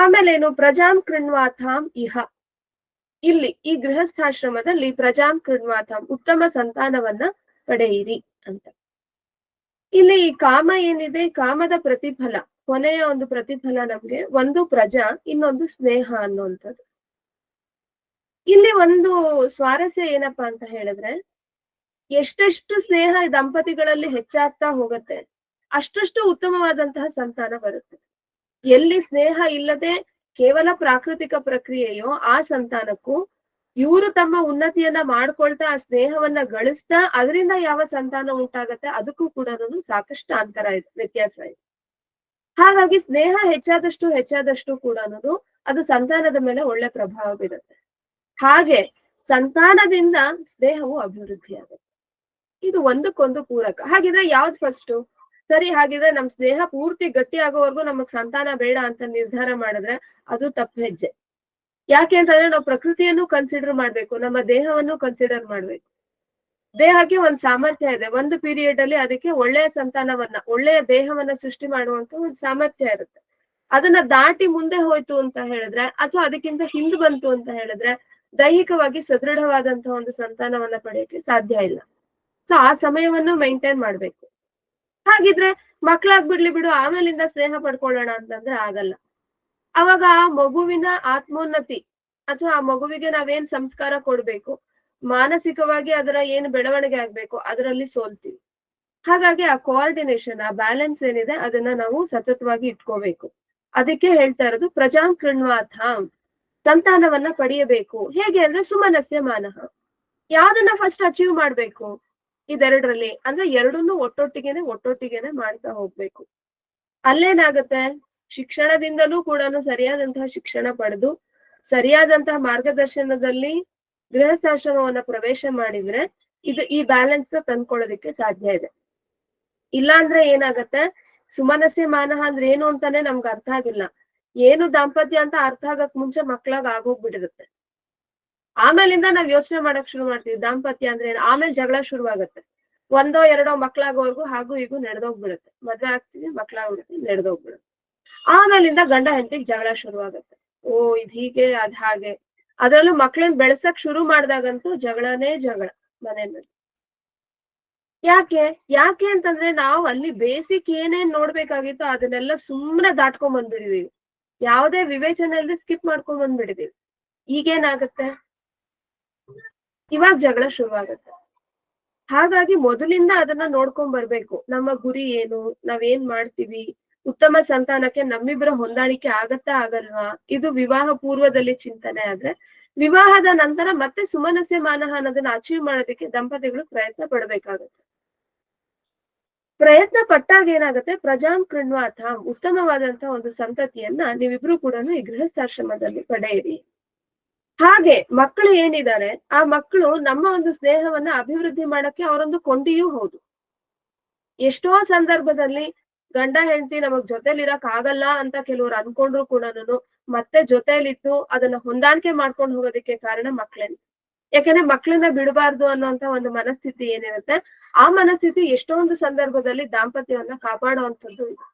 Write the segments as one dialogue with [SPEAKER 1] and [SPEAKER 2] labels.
[SPEAKER 1] ಆಮೇಲೆ ಏನು ಪ್ರಜಾಂ ಕೃಣ್ವಾಥಾಂ ಇಹ. ಇಲ್ಲಿ ಈ ಗೃಹಸ್ಥಾಶ್ರಮದಲ್ಲಿ ಪ್ರಜಾಂ ಕೃಣ್ವಾಥಾಂ ಉತ್ತಮ ಸಂತಾನವನ್ನ ಪಡೆಯಿರಿ ಅಂತ. ಇಲ್ಲಿ ಈ ಕಾಮ ಏನಿದೆ? ಕಾಮದ ಪ್ರತಿಫಲ. ಕೊನೆಯ ಒಂದು ಪ್ರತಿಫಲ ನಮ್ಗೆ ಒಂದು ಪ್ರಜಾ, ಇನ್ನೊಂದು ಸ್ನೇಹ ಅನ್ನುವಂಥದ್ದು. ಇಲ್ಲಿ ಒಂದು ಸ್ವಾರಸ್ಯ ಏನಪ್ಪಾ ಅಂತ ಹೇಳಿದ್ರೆ, ಎಷ್ಟೆಷ್ಟು ಸ್ನೇಹ ದಂಪತಿಗಳಲ್ಲಿ ಹೆಚ್ಚಾಗ್ತಾ ಹೋಗುತ್ತೆ, ಅಷ್ಟಷ್ಟು ಉತ್ತಮವಾದಂತಹ ಸಂತಾನ ಬರುತ್ತೆ. ಎಲ್ಲಿ ಸ್ನೇಹ ಇಲ್ಲದೆ ಕೇವಲ ಪ್ರಾಕೃತಿಕ ಪ್ರಕ್ರಿಯೆಯೋ ಆ ಸಂತಾನಕ್ಕೂ ಇವರು ತಮ್ಮ ಉನ್ನತಿಯನ್ನ ಮಾಡ್ಕೊಳ್ತಾ ಆ ಸ್ನೇಹವನ್ನ ಗಳಿಸ್ತಾ ಅದರಿಂದ ಯಾವ ಸಂತಾನ ಉಂಟಾಗತ್ತೆ ಅದಕ್ಕೂ ಕೂಡ ಸಾಕಷ್ಟು ಅಂತರ ಇದೆ, ವ್ಯತ್ಯಾಸ ಇದೆ. ಹಾಗಾಗಿ ಸ್ನೇಹ ಹೆಚ್ಚಾದಷ್ಟು ಹೆಚ್ಚಾದಷ್ಟು ಕೂಡ ಅದು ಸಂತಾನದ ಮೇಲೆ ಒಳ್ಳೆ ಪ್ರಭಾವ ಬೀರುತ್ತೆ. ಹಾಗೆ ಸಂತಾನದಿಂದ ಸ್ನೇಹವು ಅಭಿವೃದ್ಧಿ ಆಗುತ್ತೆ ಇದು ಒಂದಕ್ಕೊಂದು ಪೂರಕ. ಹಾಗಿದ್ರೆ ಯಾವ್ದು ಫಸ್ಟ್ ಸರಿ ಹಾಗಿದ್ರೆ ನಮ್ ಸ್ನೇಹ ಪೂರ್ತಿ ಗಟ್ಟಿ ಆಗೋವರೆಗೂ ನಮಗ್ ಸಂತಾನ ಬೇಡ ಅಂತ ನಿರ್ಧಾರ ಮಾಡಿದ್ರೆ ಅದು ತಪ್ಪು ಹೆಜ್ಜೆ. ಯಾಕೆ ಅಂತಂದ್ರೆ ನಾವು ಪ್ರಕೃತಿಯನ್ನು ಕನ್ಸಿಡರ್ ಮಾಡ್ಬೇಕು, ನಮ್ಮ ದೇಹವನ್ನು ಕನ್ಸಿಡರ್ ಮಾಡ್ಬೇಕು. ದೇಹಕ್ಕೆ ಒಂದ್ ಸಾಮರ್ಥ್ಯ ಇದೆ, ಒಂದು ಪೀರಿಯಡ್ ಅಲ್ಲಿ ಅದಕ್ಕೆ ಒಳ್ಳೆಯ ಸಂತಾನವನ್ನ, ಒಳ್ಳೆಯ ದೇಹವನ್ನ ಸೃಷ್ಟಿ ಮಾಡುವಂತ ಒಂದು ಸಾಮರ್ಥ್ಯ ಇರುತ್ತೆ. ಅದನ್ನ ದಾಟಿ ಮುಂದೆ ಹೋಯ್ತು ಅಂತ ಹೇಳಿದ್ರೆ ಅಥವಾ ಅದಕ್ಕಿಂತ ಹಿಂದ್ ಬಂತು ಅಂತ ಹೇಳಿದ್ರೆ ದೈಹಿಕವಾಗಿ ಸದೃಢವಾದಂತಹ ಒಂದು ಸಂತಾನವನ್ನ ಪಡೆಯಕ್ಕೆ ಸಾಧ್ಯ ಇಲ್ಲ. ಸೊ ಆ ಸಮಯವನ್ನು ಮೈಂಟೈನ್ ಮಾಡ್ಬೇಕು. ಹಾಗಿದ್ರೆ ಮಕ್ಳಾಗ್ಬಿಡ್ಲಿ ಬಿಡು, ಆಮೇಲಿಂದ ಸ್ನೇಹ ಪಡ್ಕೊಳ್ಳೋಣ ಅಂತಂದ್ರೆ ಆಗಲ್ಲ. ಅವಾಗ ಆ ಮಗುವಿನ ಆತ್ಮೋನ್ನತಿ ಅಥವಾ ಆ ಮಗುವಿಗೆ ನಾವೇನ್ ಸಂಸ್ಕಾರ ಕೊಡ್ಬೇಕು, ಮಾನಸಿಕವಾಗಿ ಅದರ ಏನು ಬೆಳವಣಿಗೆ ಆಗ್ಬೇಕು, ಅದರಲ್ಲಿ ಸೋಲ್ತೀವಿ. ಹಾಗಾಗಿ ಆ ಕೋಆರ್ಡಿನೇಷನ್ ಆ ಬ್ಯಾಲೆನ್ಸ್ ಏನಿದೆ, ಅದನ್ನ ನಾವು ಸತತವಾಗಿ ಇಟ್ಕೋಬೇಕು. ಅದಕ್ಕೆ ಹೇಳ್ತಾ ಇರೋದು, ಪ್ರಜಾಂ ಕೃಣ್ವಾಥಾಂ, ಸಂತಾನವನ್ನ ಪಡೆಯಬೇಕು. ಹೇಗೆ ಅಂದ್ರೆ ಸುಮನಸ್ಯ ಮಾನಹ. ಯಾವ್ದನ್ನ ಫಸ್ಟ್ ಅಚೀವ್ ಮಾಡ್ಬೇಕು? ಇದೆರಡರಲ್ಲಿ ಅಂದ್ರೆ ಎರಡನ್ನೂ ಒಟ್ಟೊಟ್ಟಿಗೆನೆ ಒಟ್ಟೊಟ್ಟಿಗೆನೆ ಮಾಡ್ತಾ ಹೋಗ್ಬೇಕು. ಅಲ್ಲೇನಾಗತ್ತೆ? ಶಿಕ್ಷಣದಿಂದಲೂ ಕೂಡ ಸರಿಯಾದಂತಹ ಶಿಕ್ಷಣ ಪಡೆದು, ಸರಿಯಾದಂತಹ ಮಾರ್ಗದರ್ಶನದಲ್ಲಿ ಗೃಹಸ್ಥಾಶ್ರಮವನ್ನ ಪ್ರವೇಶ ಮಾಡಿದ್ರೆ ಇದು ಈ ಬ್ಯಾಲೆನ್ಸ್ ತಂದ್ಕೊಳ್ಳೋದಕ್ಕೆ ಸಾಧ್ಯ ಇದೆ. ಇಲ್ಲಾಂದ್ರೆ ಏನಾಗತ್ತೆ? ಸುಮನಸ್ಯ ಮಾನಹ ಅಂದ್ರೆ ಏನು ಅಂತಾನೆ ನಮ್ಗೆ ಅರ್ಥ ಆಗಿಲ್ಲ. ಏನು ದಾಂಪತ್ಯ ಅಂತ ಅರ್ಥ ಆಗಕ್ ಮುಂಚೆ ಮಕ್ಳಾಗ ಆಗೋಗ್ಬಿಟ್ಟಿರುತ್ತೆ. ಆಮೇಲಿಂದ ನಾವ್ ಯೋಚನೆ ಮಾಡಕ್ ಶುರು ಮಾಡ್ತೀವಿ. ದಾಂಪತ್ಯ ಅಂದ್ರೆ ಆಮೇಲೆ ಜಗಳ ಶುರುವಾಗತ್ತೆ. ಒಂದೋ ಎರಡೋ ಮಕ್ಳಾಗೋವರೆಗೂ ಹಾಗೂ ಹೀಗೂ ನಡೆದೋಗ್ಬಿಡುತ್ತೆ. ಮದ್ವೆ ಆಗ್ತೀವಿ ಮಕ್ಳಾಗ್ಬಿಡುತ್ತೆ ನಡೆದೋಗ್ಬಿಡುತ್ತೆ. ಆಮೇಲಿಂದ ಗಂಡ ಹೆಂಡತಿಗೆ ಜಗಳ ಶುರುವಾಗತ್ತೆ. ಓ, ಇದ್ ಹೀಗೆ, ಅದ್ ಹಾಗೆ. ಅದ್ರಲ್ಲೂ ಮಕ್ಳನ್ ಬೆಳ್ಸಕ್ ಶುರು ಮಾಡ್ದಾಗಂತೂ ಜಗಳನೇ ಜಗಳ ಮನೆಯಲ್ಲಿ. ಯಾಕೆ? ಯಾಕೆ ಅಂತಂದ್ರೆ ನಾವು ಅಲ್ಲಿ ಬೇಸಿಕ್ ಏನೇನ್ ನೋಡ್ಬೇಕಾಗಿತ್ತು ಅದನ್ನೆಲ್ಲ ಸುಮ್ನೆ ದಾಟ್ಕೊಂಡ್ ಬಂದ್ಬಿಡಿದೀವಿ ಯಾವುದೇ ವಿವೇಚನೆ ಸ್ಕಿಪ್ ಮಾಡ್ಕೊಂಡ್ ಬಂದ್ಬಿಡಿದೀವಿ ಈಗೇನಾಗತ್ತೆ? ಇವಾಗ ಜಗಳ ಶುರುವಾಗುತ್ತೆ. ಹಾಗಾಗಿ ಮೊದಲಿಂದ ಅದನ್ನ ನೋಡ್ಕೊಂಡ್ ಬರ್ಬೇಕು. ನಮ್ಮ ಗುರಿ ಏನು? ನಾವೇನ್ ಮಾಡ್ತೀವಿ? ಉತ್ತಮ ಸಂತಾನಕ್ಕೆ ನಮ್ಮಿಬ್ಬರ ಹೊಂದಾಣಿಕೆ ಆಗತ್ತಾ ಆಗಲ್ವಾ? ಇದು ವಿವಾಹ ಪೂರ್ವದಲ್ಲಿ ಚಿಂತನೆ ಆದ್ರೆ, ವಿವಾಹದ ನಂತರ ಮತ್ತೆ ಸುಮನಸ್ಯ ಮಾನಹ ಅನ್ನೋದನ್ನ ಅಚೀವ್ ಮಾಡೋದಕ್ಕೆ ದಂಪತಿಗಳು ಪ್ರಯತ್ನ ಪಡ್ಬೇಕಾಗತ್ತೆ. ಪ್ರಯತ್ನ ಪಟ್ಟಾಗ ಏನಾಗುತ್ತೆ? ಪ್ರಜಾಂ ಕೃಣ್ವಾಥ ಉತ್ತಮವಾದಂತಹ ಒಂದು ಸಂತತಿಯನ್ನ ನೀವಿಬ್ರು ಕೂಡ ಈ ಗೃಹಸ್ಥಾಶ್ರಮದಲ್ಲಿ ಪಡೆಯಿರಿ. ಹಾಗೆ ಮಕ್ಕಳು ಏನಿದ್ದಾರೆ, ಆ ಮಕ್ಕಳು ನಮ್ಮ ಒಂದು ಸ್ನೇಹವನ್ನ ಅಭಿವೃದ್ಧಿ ಮಾಡಕ್ಕೆ ಅವರೊಂದು ಕೊಂಡಿಯೂ ಹೌದು. ಎಷ್ಟೋ ಸಂದರ್ಭದಲ್ಲಿ ಗಂಡ ಹೆಂಡತಿ ನಮಗ್ ಜೊತೆಲಿ ಇರಕ್ ಆಗಲ್ಲ ಅಂತ ಕೆಲವರು ಅನ್ಕೊಂಡ್ರು ಕೂಡ ಮತ್ತೆ ಜೊತೆಲಿದ್ದು ಅದನ್ನ ಹೊಂದಾಣಿಕೆ ಮಾಡ್ಕೊಂಡು ಹೋಗೋದಕ್ಕೆ ಕಾರಣ ಮಕ್ಳೇನೆ. ಯಾಕಂದ್ರೆ ಮಕ್ಳನ್ನ ಬಿಡಬಾರ್ದು ಅನ್ನೋಂತ ಒಂದು ಮನಸ್ಥಿತಿ ಏನಿರುತ್ತೆ, ಆ ಮನಸ್ಥಿತಿ ಎಷ್ಟೊಂದು ಸಂದರ್ಭದಲ್ಲಿ ದಾಂಪತ್ಯವನ್ನ ಕಾಪಾಡುವಂಥದ್ದು ಇದೆ.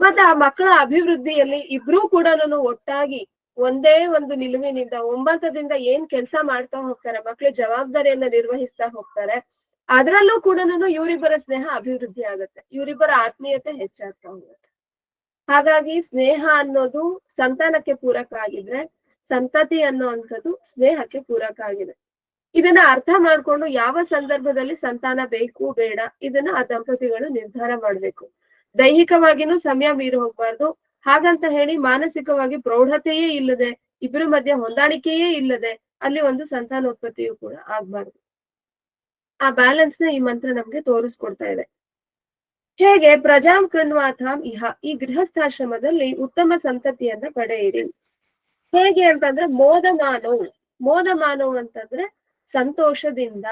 [SPEAKER 1] ಮತ್ತೆ ಆ ಮಕ್ಕಳ ಅಭಿವೃದ್ಧಿಯಲ್ಲಿ ಇಬ್ರು ಕೂಡ ಒಟ್ಟಾಗಿ ಒಂದೇ ಒಂದು ನಿಲುವಿನಿಂದ ಒಂಬತ್ತದಿಂದ ಏನ್ ಕೆಲಸ ಮಾಡ್ತಾ ಹೋಗ್ತಾರೆ, ಮಕ್ಳು ಜವಾಬ್ದಾರಿಯನ್ನ ನಿರ್ವಹಿಸ್ತಾ ಹೋಗ್ತಾರೆ, ಅದರಲ್ಲೂ ಕೂಡ ಇವರಿಬ್ಬರ ಸ್ನೇಹ ಅಭಿವೃದ್ಧಿ ಆಗುತ್ತೆ, ಇವರಿಬ್ಬರ ಆತ್ಮೀಯತೆ ಹೆಚ್ಚಾಗ್ತಾ ಹೋಗುತ್ತೆ. ಹಾಗಾಗಿ ಸ್ನೇಹ ಅನ್ನೋದು ಸಂತಾನಕ್ಕೆ ಪೂರಕ ಆಗಿದ್ರೆ, ಸಂತತಿ ಅನ್ನೋವಂಥದ್ದು ಸ್ನೇಹಕ್ಕೆ ಪೂರಕ ಆಗಿದೆ. ಇದನ್ನ ಅರ್ಥ ಮಾಡ್ಕೊಂಡು ಯಾವ ಸಂದರ್ಭದಲ್ಲಿ ಸಂತಾನ ಬೇಕು, ಬೇಡ, ಇದನ್ನ ಆ ದಂಪತಿಗಳು ನಿರ್ಧಾರ ಮಾಡ್ಬೇಕು. ದೈಹಿಕವಾಗಿನೂ ಸಮಯ ಮೀರಿ ಹೋಗ್ಬಾರ್ದು ಹಾಗಂತ ಹೇಳಿ ಮಾನಸಿಕವಾಗಿ ಪ್ರೌಢತೆಯೇ ಇಲ್ಲದೆ ಇಬ್ಬರ ಮಧ್ಯೆ ಹೊಂದಾಣಿಕೆಯೇ ಇಲ್ಲದೆ ಅಲ್ಲಿ ಒಂದು ಸಂತಾನೋತ್ಪತ್ತಿಯು ಕೂಡ ಆಗ್ಬಾರ್ದು. ಆ ಬ್ಯಾಲೆನ್ಸ್ನ ಈ ಮಂತ್ರ ನಮ್ಗೆ ತೋರಿಸ್ಕೊಡ್ತಾ ಇದೆ. ಹೇಗೆ ಪ್ರಜಾಂ ಕೃಣ್ವಾಥಾಂ ಇಹ, ಈ ಗೃಹಸ್ಥಾಶ್ರಮದಲ್ಲಿ ಉತ್ತಮ ಸಂತತಿಯನ್ನ ಪಡೆಯಿರಿ. ಹೇಗೆ ಅಂತಂದ್ರೆ ಮೋದಮಾನವು ಮೋದಮಾನವು ಅಂತಂದ್ರೆ ಸಂತೋಷದಿಂದ.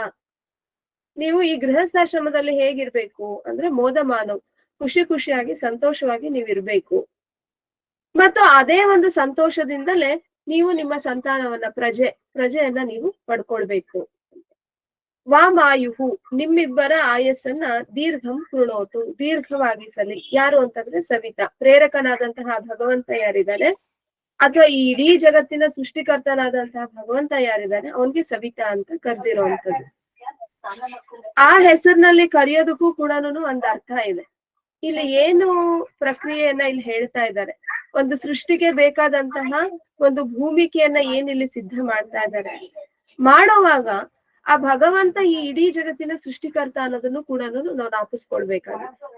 [SPEAKER 1] ನೀವು ಈ ಗೃಹಸ್ಥಾಶ್ರಮದಲ್ಲಿ ಹೇಗಿರ್ಬೇಕು ಅಂದ್ರೆ ಮೋದಮಾನವ್ ಖುಷಿ ಖುಷಿಯಾಗಿ ಸಂತೋಷವಾಗಿ ನೀವು ಇರ್ಬೇಕು ಮತ್ತು ಅದೇ ಒಂದು ಸಂತೋಷದಿಂದಲೇ ನೀವು ನಿಮ್ಮ ಸಂತಾನವನ್ನ ಪ್ರಜೆ, ಪ್ರಜೆಯನ್ನ ನೀವು ಪಡ್ಕೊಳ್ಬೇಕು. ವಾಮಾಯುಹು, ನಿಮ್ಮಿಬ್ಬರ ಆಯಸ್ಸನ್ನ ದೀರ್ಘಂ ಕೃಣೋತು ದೀರ್ಘವಾಗಿಸಲಿ ಯಾರು ಅಂತಂದ್ರೆ ಸವಿತಾ, ಪ್ರೇರಕನಾದಂತಹ ಭಗವಂತ ಯಾರಿದ್ದಾನೆ ಅಥವಾ ಈ ಇಡೀ ಜಗತ್ತಿನ ಸೃಷ್ಟಿಕರ್ತನಾದಂತಹ ಭಗವಂತ ಯಾರಿದ್ದಾನೆ ಅವನ್ಗೆ ಸವಿತಾ ಅಂತ ಕರೆದಿರುವಂತದ್ದು ಆ ಹೆಸರಿನಲ್ಲಿ ಕರೆಯೋದಕ್ಕೂ ಕೂಡ ಒಂದು ಅರ್ಥ ಇದೆ. ಇಲ್ಲಿ ಏನು ಪ್ರಕ್ರಿಯೆಯನ್ನ ಇಲ್ಲಿ ಹೇಳ್ತಾ ಇದ್ದಾರೆ? ಒಂದು ಸೃಷ್ಟಿಗೆ ಬೇಕಾದಂತಹ ಒಂದು ಭೂಮಿಕೆಯನ್ನ ಏನ್ ಇಲ್ಲಿ ಸಿದ್ಧ ಮಾಡ್ತಾ ಇದ್ದಾರೆ. ಮಾಡೋವಾಗ ಆ ಭಗವಂತ ಈ ಇಡೀ ಜಗತ್ತಿನ ಸೃಷ್ಟಿಕರ್ತ ಅನ್ನೋದನ್ನು ಕೂಡ ನಾವು ನಾಪಿಸ್ಕೊಳ್ಬೇಕಾಗುತ್ತೆ.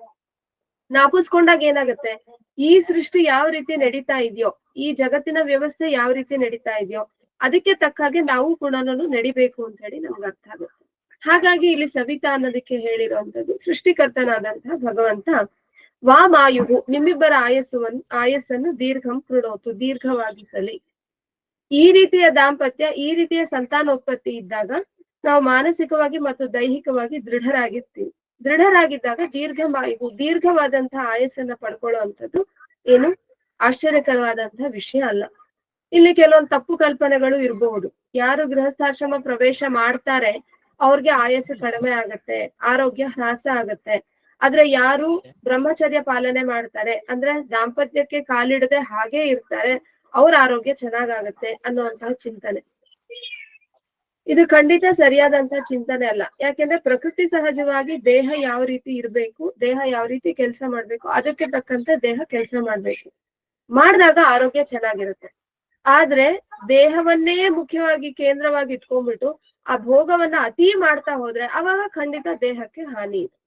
[SPEAKER 1] ನಾಪಿಸ್ಕೊಂಡಾಗ ಏನಾಗುತ್ತೆ? ಈ ಸೃಷ್ಟಿ ಯಾವ ರೀತಿ ನಡೀತಾ ಇದೆಯೋ, ಈ ಜಗತ್ತಿನ ವ್ಯವಸ್ಥೆ ಯಾವ ರೀತಿ ನಡೀತಾ ಇದೆಯೋ, ಅದಕ್ಕೆ ತಕ್ಕ ಹಾಗೆ ನಾವು ಕೂಡ ನಡಿಬೇಕು ಅಂತ ಹೇಳಿ ನಮ್ಗೆ ಅರ್ಥ ಆಗುತ್ತೆ. ಹಾಗಾಗಿ ಇಲ್ಲಿ ಸವಿತಾ ಅನ್ನೋದಕ್ಕೆ ಹೇಳಿರುವಂತದ್ದು ಸೃಷ್ಟಿಕರ್ತನಾದಂತಹ ಭಗವಂತ ವಾಮಾಯುಹು ನಿಮ್ಮಿಬ್ಬರ ಆಯಸ್ಸುವನ್ನು ಆಯಸ್ಸನ್ನು ದೀರ್ಘಂ ಕೃಡೋತು ದೀರ್ಘವಾಗಿಸಲಿ. ಈ ರೀತಿಯ ದಾಂಪತ್ಯ, ಈ ರೀತಿಯ ಸಂತಾನೋತ್ಪತ್ತಿ ಇದ್ದಾಗ ನಾವು ಮಾನಸಿಕವಾಗಿ ಮತ್ತು ದೈಹಿಕವಾಗಿ ದೃಢರಾಗಿರ್ತೀವಿ ದೃಢರಾಗಿದ್ದಾಗ ದೀರ್ಘವಾಯು ದೀರ್ಘವಾದಂತಹ ಆಯಸ್ಸನ್ನ ಪಡ್ಕೊಳ್ಳುವಂಥದ್ದು ಏನು? ಆಶ್ಚರ್ಯಕರವಾದಂತಹ ವಿಷಯ ಅಲ್ಲ. ಇಲ್ಲಿ ಕೆಲವೊಂದು ತಪ್ಪು ಕಲ್ಪನೆಗಳು ಇರಬಹುದು ಯಾರು ಗೃಹಸ್ಥಾಶ್ರಮ ಪ್ರವೇಶ ಮಾಡ್ತಾರೆ, ಅವ್ರಿಗೆ ಆಯಸ್ಸು ಕಡಿಮೆ ಆಗತ್ತೆ, ಆರೋಗ್ಯ ಹ್ರಾಸ ಆಗತ್ತೆ. ಆದ್ರೆ ಯಾರು ಬ್ರಹ್ಮಚರ್ಯ ಪಾಲನೆ ಮಾಡ್ತಾರೆ ಅಂದ್ರೆ ದಾಂಪತ್ಯಕ್ಕೆ ಕಾಲಿಡದೆ ಹಾಗೆ ಇರ್ತಾರೆ ಅವ್ರ ಆರೋಗ್ಯ ಚೆನ್ನಾಗಾಗತ್ತೆ ಅನ್ನುವಂತಹ ಚಿಂತನೆ. ಇದು ಖಂಡಿತ ಸರಿಯಾದಂತಹ ಚಿಂತನೆ ಅಲ್ಲ. ಯಾಕೆಂದ್ರೆ ಪ್ರಕೃತಿ ಸಹಜವಾಗಿ ದೇಹ ಯಾವ ರೀತಿ ಇರ್ಬೇಕು ದೇಹ ಯಾವ ರೀತಿ ಕೆಲಸ ಮಾಡ್ಬೇಕು ಅದಕ್ಕೆ ತಕ್ಕಂತೆ ದೇಹ ಕೆಲಸ ಮಾಡ್ಬೇಕು. ಮಾಡಿದಾಗ ಆರೋಗ್ಯ ಚೆನ್ನಾಗಿರುತ್ತೆ. ಆದ್ರೆ ದೇಹವನ್ನೇ ಮುಖ್ಯವಾಗಿ ಕೇಂದ್ರವಾಗಿ ಇಟ್ಕೊಂಡ್ಬಿಟ್ಟು ಆ ಭೋಗವನ್ನ ಅತಿ ಮಾಡ್ತಾ ಹೋದ್ರೆ ಅವಾಗ ಖಂಡಿತ ದೇಹಕ್ಕೆ ಹಾನಿ ಇದೆ.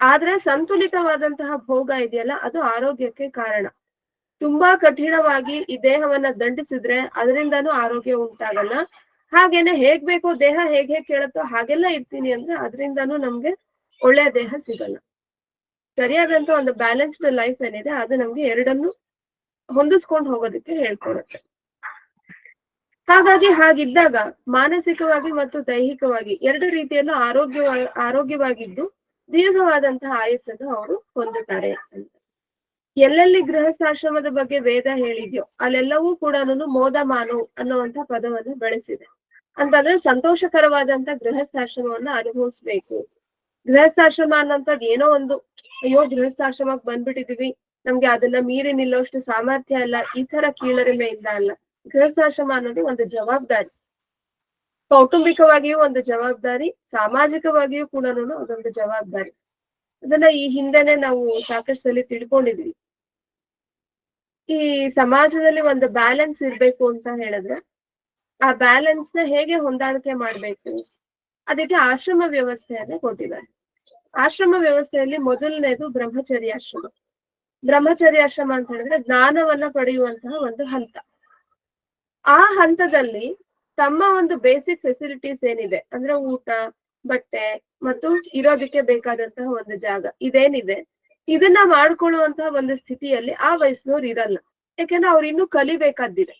[SPEAKER 1] ಆದ್ರೆ ಸಂತುಲಿತವಾದಂತಹ ಭೋಗ ಇದೆಯಲ್ಲ, ಅದು ಆರೋಗ್ಯಕ್ಕೆ ಕಾರಣ. ತುಂಬಾ ಕಠಿಣವಾಗಿ ಈ ದೇಹವನ್ನ ದಂಡಿಸಿದ್ರೆ ಅದರಿಂದನೂ ಆರೋಗ್ಯ ಉಂಟಾಗಲ್ಲ. ಹಾಗೇನೆ ಹೇಗ್ ಬೇಕೋ ದೇಹ ಹೇಗ್ ಹೇಗ್ ಕೇಳುತ್ತೋ ಹಾಗೆಲ್ಲ ಇರ್ತೀನಿ ಅಂದ್ರೆ ಅದರಿಂದನೂ ನಮ್ಗೆ ಒಳ್ಳೆ ದೇಹ ಸಿಗಲ್ಲ. ಸರಿಯಾದಂತ ಒಂದು ಬ್ಯಾಲೆನ್ಸ್ಡ್ ಲೈಫ್ ಏನಿದೆ, ಅದು ನಮ್ಗೆ ಎರಡನ್ನು ಹೊಂದಿಸ್ಕೊಂಡು ಹೋಗೋದಕ್ಕೆ ಹೇಳ್ಕೊಡುತ್ತೆ. ಹಾಗಾಗಿ ಹಾಗಿದ್ದಾಗ ಮಾನಸಿಕವಾಗಿ ಮತ್ತು ದೈಹಿಕವಾಗಿ ಎರಡು ರೀತಿಯಲ್ಲೂ ಆರೋಗ್ಯ ಆರೋಗ್ಯವಾಗಿದ್ದು ದೀರ್ಘವಾದಂತಹ ಆಯಸ್ಸನ್ನು ಅವರು ಹೊಂದುತ್ತಾರೆ ಅಂತ. ಎಲ್ಲೆಲ್ಲಿ ಗೃಹಸ್ಥಾಶ್ರಮದ ಬಗ್ಗೆ ವೇದ ಹೇಳಿದ್ಯೋ, ಅಲ್ಲೆಲ್ಲವೂ ಕೂಡ ಮೋದಮಾನು ಅನ್ನುವಂತ ಪದವನ್ನು ಬಳಸಿದೆ. ಅಂತಂದ್ರೆ ಸಂತೋಷಕರವಾದಂತ ಗೃಹಸ್ಥಾಶ್ರಮವನ್ನ ಅನುಭವಿಸ್ಬೇಕು. ಗೃಹಸ್ಥಾಶ್ರಮ ಅನ್ನೋಂಥದ್ದು ಏನೋ ಒಂದು, ಅಯ್ಯೋ ಗೃಹಸ್ಥಾಶ್ರಮಕ್ಕೆ ಬಂದ್ಬಿಟ್ಟಿದೀವಿ, ನಮ್ಗೆ ಅದನ್ನ ಮೀರಿ ನಿಲ್ಲೋಷ್ಟು ಸಾಮರ್ಥ್ಯ ಅಲ್ಲ ಈ ತರ ಕೀಳರಿಮೆಯಿಂದ ಅಲ್ಲ. ಗೃಹಸ್ಥಾಶ್ರಮ ಅನ್ನೋದು ಒಂದು ಜವಾಬ್ದಾರಿ. ಕೌಟುಂಬಿಕವಾಗಿಯೂ ಒಂದು ಜವಾಬ್ದಾರಿ, ಸಾಮಾಜಿಕವಾಗಿಯೂ ಕೂಡ ಅದೊಂದು ಜವಾಬ್ದಾರಿ. ಅದನ್ನ ಈ ಹಿಂದೆನೆ ನಾವು ಸಾಕಷ್ಟು ಸಲ ತಿಳ್ಕೊಂಡಿದ್ವಿ. ಈ ಸಮಾಜದಲ್ಲಿ ಒಂದು ಬ್ಯಾಲೆನ್ಸ್ ಇರ್ಬೇಕು ಅಂತ ಹೇಳಿದ್ರೆ, ಆ ಬ್ಯಾಲೆನ್ಸ್ನ ಹೇಗೆ ಹೊಂದಾಣಿಕೆ ಮಾಡ್ಬೇಕು? ಅದಕ್ಕೆ ಆಶ್ರಮ ವ್ಯವಸ್ಥೆಯನ್ನ ಕೊಟ್ಟಿದ್ದಾರೆ. ಆಶ್ರಮ ವ್ಯವಸ್ಥೆಯಲ್ಲಿ ಮೊದಲನೇದು ಬ್ರಹ್ಮಚರ್ಯಾಶ್ರಮ. ಬ್ರಹ್ಮಚರ್ಯಾಶ್ರಮ ಅಂತ ಹೇಳಿದ್ರೆ ಜ್ಞಾನವನ್ನ ಪಡೆಯುವಂತಹ ಒಂದು ಹಂತ. ಆ ಹಂತದಲ್ಲಿ ತಮ್ಮ ಒಂದು ಬೇಸಿಕ್ ಫೆಸಿಲಿಟೀಸ್ ಏನಿದೆ, ಅಂದ್ರೆ ಊಟ, ಬಟ್ಟೆ, ಮತ್ತು ಇರೋದಕ್ಕೆ ಬೇಕಾದಂತಹ ಒಂದು ಜಾಗ ಇದೇನಿದೆ. ಇದನ್ನ ಮಾಡ್ಕೊಳ್ಳುವಂತಹ ಒಂದು ಸ್ಥಿತಿಯಲ್ಲಿ ಆ ವಯಸ್ಸಿನವ್ರು ಇರಲ್ಲ. ಯಾಕೆಂದ್ರೆ ಅವ್ರು ಇನ್ನೂ ಕಲಿಬೇಕಾದಿದೆ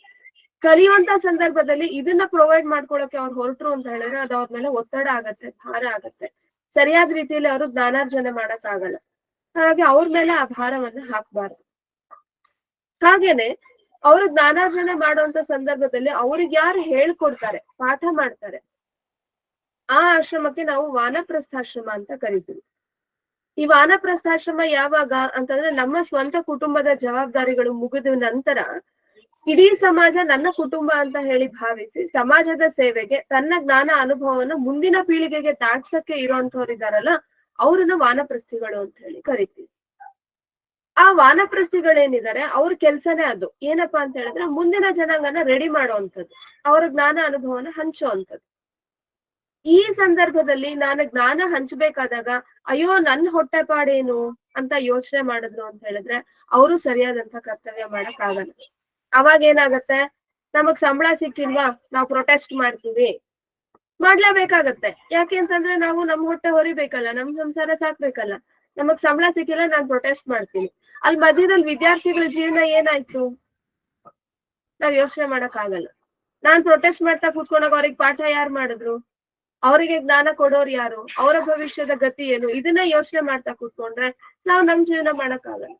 [SPEAKER 1] ಕಲಿಯುವಂತ ಸಂದರ್ಭದಲ್ಲಿ ಇದನ್ನ ಪ್ರೊವೈಡ್ ಮಾಡ್ಕೊಳಕ್ಕೆ ಅವ್ರು ಹೊರಟ್ರು ಅಂತ ಹೇಳಿದ್ರೆ ಅದು ಅವ್ರ ಮೇಲೆ ಒತ್ತಡ ಆಗತ್ತೆ, ಭಾರ ಆಗತ್ತೆ. ಸರಿಯಾದ ರೀತಿಯಲ್ಲಿ ಅವರು ಜ್ಞಾನಾರ್ಜನೆ ಮಾಡಕ್ ಆಗಲ್ಲ ಹಾಗಾಗಿ ಅವ್ರ ಮೇಲೆ ಆ ಭಾರವನ್ನ ಹಾಕ್ಬಾರ್ದು. ಹಾಗೇನೆ ಅವರು ಜ್ಞಾನಾರ್ಜನೆ ಮಾಡುವಂತ ಸಂದರ್ಭದಲ್ಲಿ ಅವ್ರಿಗೆ ಯಾರು ಹೇಳ್ಕೊಡ್ತಾರೆ, ಪಾಠ ಮಾಡ್ತಾರೆ? ಆ ಆಶ್ರಮಕ್ಕೆ ನಾವು ವಾನಪ್ರಸ್ಥಾಶ್ರಮ ಅಂತ ಕರಿತೀವಿ. ಈ ವಾನಪ್ರಸ್ಥಾಶ್ರಮ ಯಾವಾಗ ಅಂತಂದ್ರೆ ನಮ್ಮ ಸ್ವಂತ ಕುಟುಂಬದ ಜವಾಬ್ದಾರಿಗಳು ಮುಗಿದ ನಂತರ ಇಡೀ ಸಮಾಜ ನನ್ನ ಕುಟುಂಬ ಅಂತ ಹೇಳಿ ಭಾವಿಸಿ ಸಮಾಜದ ಸೇವೆಗೆ ತನ್ನ ಜ್ಞಾನ ಅನುಭವವನ್ನು ಮುಂದಿನ ಪೀಳಿಗೆಗೆ ದಾಟ್ಸಕ್ಕೆ ಇರುವಂತವ್ರು ಇದಾರಲ್ಲ ಅವ್ರನ್ನ ವಾನಪ್ರಸ್ಥಿಗಳು ಅಂತ ಹೇಳಿ ಕರಿತೀವಿ. ಆ ವಾನಪ್ರಸ್ಥಿಗಳೇನಿದ್ದಾರೆ ಅವ್ರ ಕೆಲ್ಸನೇ ಅದು. ಏನಪ್ಪಾ ಅಂತ ಹೇಳಿದ್ರೆ ಮುಂದಿನ ಜನಾಂಗನ ರೆಡಿ ಮಾಡುವಂಥದ್ದು. ಅವರ ಜ್ಞಾನ ಅನುಭವನ ಹಂಚುವಂಥದ್ದು. ಈ ಸಂದರ್ಭದಲ್ಲಿ ನಾನು ಜ್ಞಾನ ಹಂಚ್ಬೇಕಾದಾಗ, ಅಯ್ಯೋ ನನ್ ಹೊಟ್ಟೆಪಾಡೇನು ಅಂತ ಯೋಚನೆ ಮಾಡಿದ್ರು ಅಂತ ಹೇಳಿದ್ರೆ ಅವರು ಸರಿಯಾದಂತ ಕರ್ತವ್ಯ ಮಾಡಕ್ ಆಗಲ್ಲ ಅವಾಗ ಏನಾಗತ್ತೆ? ನಮಗ್ ಸಂಬಳ ಸಿಕ್ಕಿಲ್ವಾ? ನಾವು ಪ್ರೊಟೆಸ್ಟ್ ಮಾಡ್ತೀವಿ. ಮಾಡ್ಲೇಬೇಕಾಗತ್ತೆ. ಯಾಕೆ ಅಂತಂದ್ರೆ ನಾವು ನಮ್ ಹೊಟ್ಟೆ ಹೊರಿಬೇಕಲ್ಲ, ನಮ್ ಸಂಸಾರ ಸಾಕ್ಬೇಕಲ್ಲ. ನಮಗ್ ಸಂಬಳ ಸಿಕ್ಕಿಲ್ಲ, ನಾನ್ ಪ್ರೊಟೆಸ್ಟ್ ಮಾಡ್ತೀನಿ. ಅಲ್ಲಿ ಮಧ್ಯದಲ್ಲಿ ವಿದ್ಯಾರ್ಥಿಗಳ ಜೀವನ ಏನಾಯ್ತು? ನಾವ್ ಯೋಚನೆ ಮಾಡಕ್ ಆಗಲ್ಲ ನಾನ್ ಪ್ರೊಟೆಸ್ಟ್ ಮಾಡ್ತಾ ಕೂತ್ಕೊಂಡಾಗ ಅವ್ರಿಗೆ ಪಾಠ ಯಾರು ಮಾಡಿದ್ರು? ಅವರಿಗೆ ಜ್ಞಾನ ಕೊಡೋರು ಯಾರು? ಅವರ ಭವಿಷ್ಯದ ಗತಿ ಏನು? ಇದನ್ನ ಯೋಚನೆ ಮಾಡ್ತಾ ಕೂತ್ಕೊಂಡ್ರೆ ನಾವು ನಮ್ ಜೀವನ ಮಾಡಕ್ ಆಗಲ್ಲ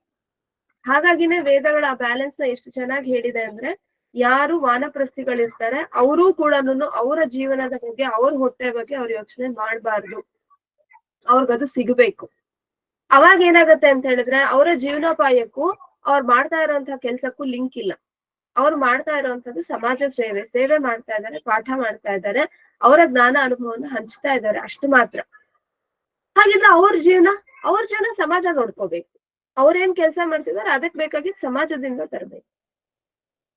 [SPEAKER 1] ಹಾಗಾಗಿನೇ ವೇದಗಳ ಆ ಬ್ಯಾಲೆನ್ಸ್ನ ಎಷ್ಟು ಚೆನ್ನಾಗಿ ಹೇಳಿದೆ ಅಂದ್ರೆ, ಯಾರು ವಾನಪ್ರಸ್ಥಿಗಳಿರ್ತಾರೆ, ಅವರೂ ಕೂಡ ಅವರ ಜೀವನದ ಬಗ್ಗೆ, ಅವ್ರ ಹೊಟ್ಟೆ ಬಗ್ಗೆ ಅವ್ರ ಯೋಚನೆ ಮಾಡಬಾರ್ದು. ಅವ್ರಿಗದು ಸಿಗಬೇಕು. ಅವಾಗ ಏನಾಗತ್ತೆ ಅಂತ ಹೇಳಿದ್ರೆ ಅವರ ಜೀವನೋಪಾಯಕ್ಕೂ ಅವ್ರು ಮಾಡ್ತಾ ಇರೋಂತಹ ಕೆಲ್ಸಕ್ಕೂ ಲಿಂಕ್ ಇಲ್ಲ. ಅವ್ರು ಮಾಡ್ತಾ ಇರೋಂಥದ್ದು ಸಮಾಜ ಸೇವೆ ಸೇವೆ ಮಾಡ್ತಾ ಇದ್ದಾರೆ, ಪಾಠ ಮಾಡ್ತಾ ಇದ್ದಾರೆ, ಅವರ ಜ್ಞಾನ ಅನುಭವವನ್ನು ಹಂಚ್ತಾ ಇದ್ದಾರೆ ಅಷ್ಟು ಮಾತ್ರ. ಹಾಗಿದ್ರೆ ಅವ್ರ ಜೀವನ ಅವ್ರ ಜೀವನ ಸಮಾಜ ನೋಡ್ಕೋಬೇಕು. ಅವ್ರೇನ್ ಕೆಲಸ ಮಾಡ್ತಿದಾರೆ ಅದಕ್ ಬೇಕಾಗಿ ಸಮಾಜದಿಂದ ತರಬೇಕು.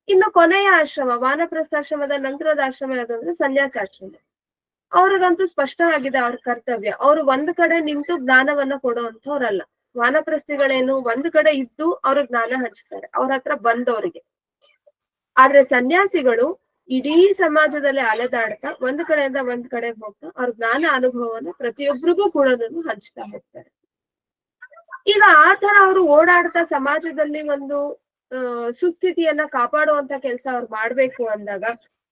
[SPEAKER 1] ಇನ್ನು ಕೊನೆಯ ಆಶ್ರಮ ವಾನಪ್ರಸ್ಥಾಶ್ರಮದ ನಂತರದ ಆಶ್ರಮ ಯಾವ್ದು ಅಂದ್ರೆ ಸನ್ಯಾಸಾಶ್ರಮ. ಅವ್ರಿಗಂತೂ ಸ್ಪಷ್ಟವಾಗಿದೆ ಅವ್ರ ಕರ್ತವ್ಯ. ಅವ್ರು ಒಂದ್ ಕಡೆ ನಿಂತು ಜ್ಞಾನವನ್ನ ಕೊಡುವಂತವ್ರಲ್ಲ ವಾನಪ್ರಸ್ಥಿಗಳೇನು ಒಂದ್ ಕಡೆ ಇದ್ದು ಅವ್ರ ಜ್ಞಾನ ಹಂಚ್ತಾರೆ. ಅವ್ರ ಹತ್ರ ಬಂದವರಿಗೆ. ಆದ್ರೆ ಸನ್ಯಾಸಿಗಳು ಇಡೀ ಸಮಾಜದಲ್ಲಿ ಅಲೆದಾಡ್ತಾ ಒಂದ್ ಕಡೆಯಿಂದ ಒಂದ್ ಕಡೆ ಹೋಗ್ತಾ ಅವ್ರ ಜ್ಞಾನ ಅನುಭವವನ್ನ ಪ್ರತಿಯೊಬ್ಬರಿಗೂ ಕೂಡ ಹಂಚ್ತಾ ಹೋಗ್ತಾರೆ. ಈಗ ಆತರ ತರ ಅವರು ಓಡಾಡ್ತಾ ಸಮಾಜದಲ್ಲಿ ಒಂದು ಅಹ್ ಸುಸ್ಥಿತಿಯನ್ನ ಕಾಪಾಡುವಂತ ಕೆಲಸ ಅವ್ರು ಮಾಡ್ಬೇಕು ಅಂದಾಗ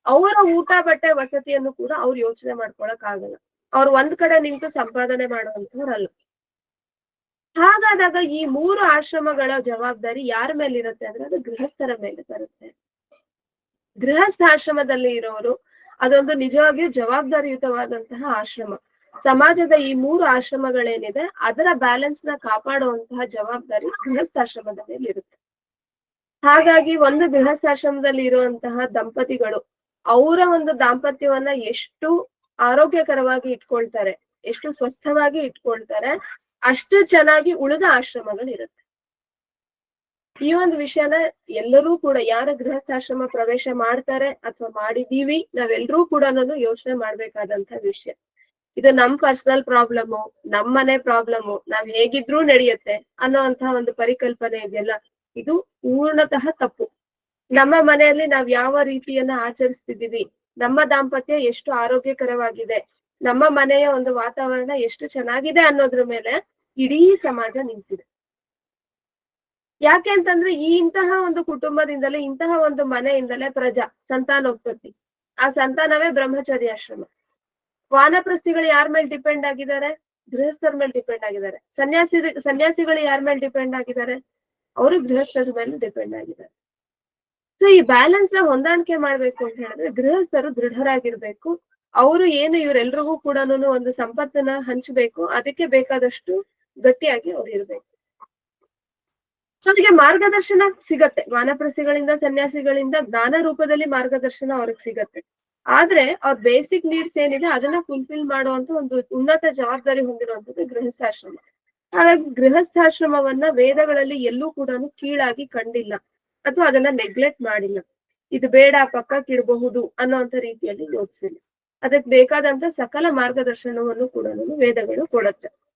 [SPEAKER 1] ಅವರ ಊಟ, ಬಟ್ಟೆ, ವಸತಿಯನ್ನು ಕೂಡ ಅವ್ರು ಯೋಚನೆ ಮಾಡ್ಕೊಳಕ್ ಆಗಲ್ಲ. ಅವ್ರು ಒಂದ್ ಕಡೆ ನಿಂತು ಸಂಪಾದನೆ ಮಾಡುವಂತವ್ರಲ್ಲ. ಹಾಗಾದಾಗ ಈ ಮೂರು ಆಶ್ರಮಗಳ ಜವಾಬ್ದಾರಿ ಯಾರ ಮೇಲಿರುತ್ತೆ ಅಂದ್ರೆ ಅದು ಗೃಹಸ್ಥರ ಮೇಲೆ ಬರುತ್ತೆ. ಗೃಹಸ್ಥಾಶ್ರಮದಲ್ಲಿ ಇರೋರು ಅದೊಂದು ನಿಜವಾಗಿಯೂ ಜವಾಬ್ದಾರಿಯುತವಾದಂತಹ ಆಶ್ರಮ. ಸಮಾಜದ ಈ ಮೂರು ಆಶ್ರಮಗಳೇನಿದೆ ಅದರ ಬ್ಯಾಲೆನ್ಸ್ನ ಕಾಪಾಡುವಂತಹ ಜವಾಬ್ದಾರಿ ಗೃಹಸ್ಥಾಶ್ರಮದ ಮೇಲೆ ಇರುತ್ತೆ ಹಾಗಾಗಿ ಒಂದು ಗೃಹಸ್ಥಾಶ್ರಮದಲ್ಲಿ ಇರುವಂತಹ ದಂಪತಿಗಳು ಅವರ ಒಂದು ದಾಂಪತ್ಯವನ್ನ ಎಷ್ಟು ಆರೋಗ್ಯಕರವಾಗಿ ಇಟ್ಕೊಳ್ತಾರೆ, ಎಷ್ಟು ಸ್ವಸ್ಥವಾಗಿ ಇಟ್ಕೊಳ್ತಾರೆ, ಅಷ್ಟು ಚೆನ್ನಾಗಿ ಉಳಿದ ಆಶ್ರಮಗಳಿರುತ್ತೆ ಈ ಒಂದು ವಿಷಯನ ಎಲ್ಲರೂ ಕೂಡ ಯಾರ ಗೃಹಸ್ಥಾಶ್ರಮ ಪ್ರವೇಶ ಮಾಡ್ತಾರೆ ಅಥವಾ ಮಾಡಿದೀವಿ ನಾವೆಲ್ಲರೂ ಕೂಡ ಯೋಚನೆ ಮಾಡ್ಬೇಕಾದಂತ ವಿಷಯ. ಇದು ನಮ್ ಪರ್ಸನಲ್ ಪ್ರಾಬ್ಲಮ್, ನಮ್ ಮನೆ ಪ್ರಾಬ್ಲಮ್, ನಾವ್ ಹೇಗಿದ್ರೂ ನಡೆಯುತ್ತೆ ಅನ್ನೋಂತಹ ಒಂದು ಪರಿಕಲ್ಪನೆ ಇದೆಯಲ್ಲ, ಇದು ಪೂರ್ಣತಃ ತಪ್ಪು. ನಮ್ಮ ಮನೆಯಲ್ಲಿ ನಾವ್ ಯಾವ ರೀತಿಯನ್ನ ಆಚರಿಸ್ತಿದೀವಿ ನಮ್ಮ ದಾಂಪತ್ಯ ಎಷ್ಟು ಆರೋಗ್ಯಕರವಾಗಿದೆ, ನಮ್ಮ ಮನೆಯ ಒಂದು ವಾತಾವರಣ ಎಷ್ಟು ಚೆನ್ನಾಗಿದೆ ಅನ್ನೋದ್ರ ಮೇಲೆ ಇಡೀ ಸಮಾಜ ನಿಂತಿದೆ. ಯಾಕೆ ಅಂತಂದ್ರೆ ಈ ಇಂತಹ ಒಂದು ಕುಟುಂಬದಿಂದಲೇ, ಇಂತಹ ಒಂದು ಮನೆಯಿಂದಲೇ ಪ್ರಜಾ ಸಂತಾನೋತ್ಪತ್ತಿ ಆ ಸಂತಾನವೇ ಬ್ರಹ್ಮಚರ್ಯ ಆಶ್ರಮ. ವಾನಪ್ರಸ್ಥಿಗಳು ಯಾರ ಮೇಲೆ ಡಿಪೆಂಡ್ ಆಗಿದ್ದಾರೆ? ಗೃಹಸ್ಥರ ಮೇಲೆ ಡಿಪೆಂಡ್ ಆಗಿದ್ದಾರೆ. ಸನ್ಯಾಸಿ ಸನ್ಯಾಸಿಗಳು ಯಾರ ಮೇಲೆ ಡಿಪೆಂಡ್ ಆಗಿದ್ದಾರೆ? ಅವರು ಗೃಹಸ್ಥರ ಮೇಲೆ ಡಿಪೆಂಡ್ ಆಗಿದ್ದಾರೆ. ಸೊ ಈ ಬ್ಯಾಲೆನ್ಸ್ನ ಹೊಂದಾಣಿಕೆ ಮಾಡ್ಬೇಕು ಅಂತ ಹೇಳಿದ್ರೆ ಗೃಹಸ್ಥರು ದೃಢರಾಗಿರ್ಬೇಕು. ಅವರು ಏನು ಇವರೆಲ್ರಿಗೂ ಕೂಡ ಒಂದು ಸಂಪತ್ತನ್ನ ಹಂಚಬೇಕು. ಅದಕ್ಕೆ ಬೇಕಾದಷ್ಟು ಗಟ್ಟಿಯಾಗಿ ಅವ್ರು ಇರ್ಬೇಕು. ಅವರಿಗೆ ಮಾರ್ಗದರ್ಶನ ಸಿಗತ್ತೆ. ವಾನಪ್ರಸಿಗಳಿಂದ ಸನ್ಯಾಸಿಗಳಿಂದ ಜ್ಞಾನ ರೂಪದಲ್ಲಿ ಮಾರ್ಗದರ್ಶನ ಅವ್ರಿಗೆ ಸಿಗತ್ತೆ. ಆದ್ರೆ ಅವ್ರ ಬೇಸಿಕ್ ನೀಡ್ಸ್ ಏನಿದೆ ಅದನ್ನ ಫುಲ್ಫಿಲ್ ಮಾಡುವಂತ ಒಂದು ಉನ್ನತ ಜವಾಬ್ದಾರಿ ಹೊಂದಿರುವಂತದ್ದು ಗೃಹಸ್ಥಾಶ್ರಮ. ಹಾಗಾಗಿ ಗೃಹಸ್ಥಾಶ್ರಮವನ್ನ ವೇದಗಳಲ್ಲಿ ಎಲ್ಲೂ ಕೂಡ ಕೀಳಾಗಿ ಕಂಡಿಲ್ಲ. ಅಥವಾ ಅದನ್ನ ನೆಗ್ಲೆಕ್ಟ್ ಮಾಡಿಲ್ಲ. ಇದು ಬೇಡ ಪಕ್ಕಕ್ಕಿಡಬಹುದು ಅನ್ನೋಂತ ರೀತಿಯಲ್ಲಿ ಯೋಚಿಸಿಲ್ಲ. ಅದಕ್ಕೆ ಬೇಕಾದಂತ ಸಕಲ ಮಾರ್ಗದರ್ಶನವನ್ನು ಕೂಡ ವೇದಗಳು ಕೊಡುತ್ತೆ.